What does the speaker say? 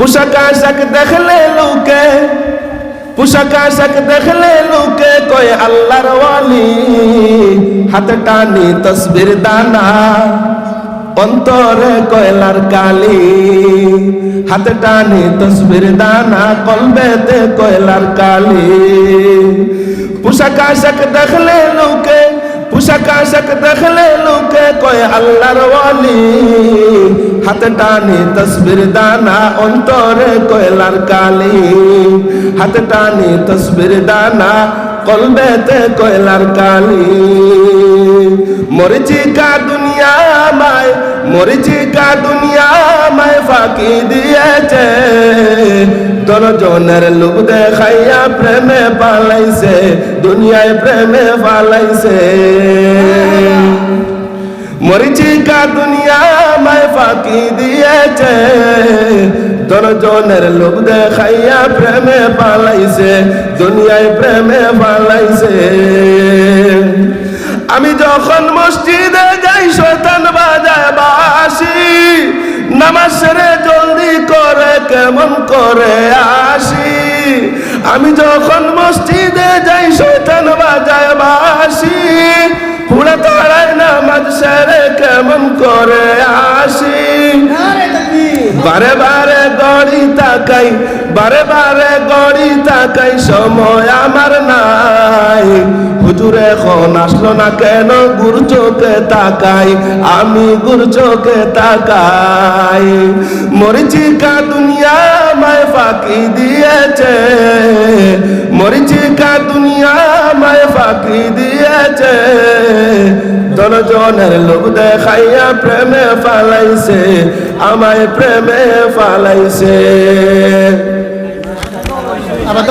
পোশাক আশাক দেখলে লোকে পোশাক আশাক দেখলে লোকে কয় আল্লাহর ওয়ালি, হাতে টানি তসবির দানা, অন্তরে কয়লার কালি, হাতে টানি তসবির দানা, কলবেতে কয়লার কালি। পোশাক আশাক দেখলে লোকে পোশাক আশাক দেখলে লোকে কয় আল্লাহর ওয়ালি হাতে টানি তসবির দানা অন্তরে কয়লার কালি। হাতে টানি তসবির দানা কলবেতে কয়লার কালি। মরিচি কা দুনিয়া মায়, মরিচি কা দুনিয়া মায় ফাঁকি দিয়েছে। দশজনের লোক দেখাইয়া প্রেমে পালাইছে, দুনিয়ায় প্রেমে পালাইছে। মরিচিকা দুনিয়া মায় ফাঁকি দিয়েছে। দশজনের লোক দেখাইয়া প্রেমে পালাইছে, দুনিয়ায় প্রেমে পালাইছে। আমি যখন মসজিদে যাই, শয়তান বাজায় বাসি নামাজ সেরে জলদি করে, কেমন করে আসি? আমি যখন মসজিদে যাই, শয়তান বাজায় বাসি হুড়ে তাড়ায় নামাজ সেরে কেমন করে আসি বারে বারে গড়ি তাকাই বারে বারে গড়ি তাকাই সময় আমার নাই। হুজুর এখন আসলো না কেন? গুরু চোখে তাকাই আমি গুরু চোখে তাকাই। মরিচিকা দুনিয়া মায় ফাঁকি দিয়েছে। জনজনের লোক দেখাইয়া প্রেমে ফালাইছে আমায় প্রেমে ফালাইছে। আবার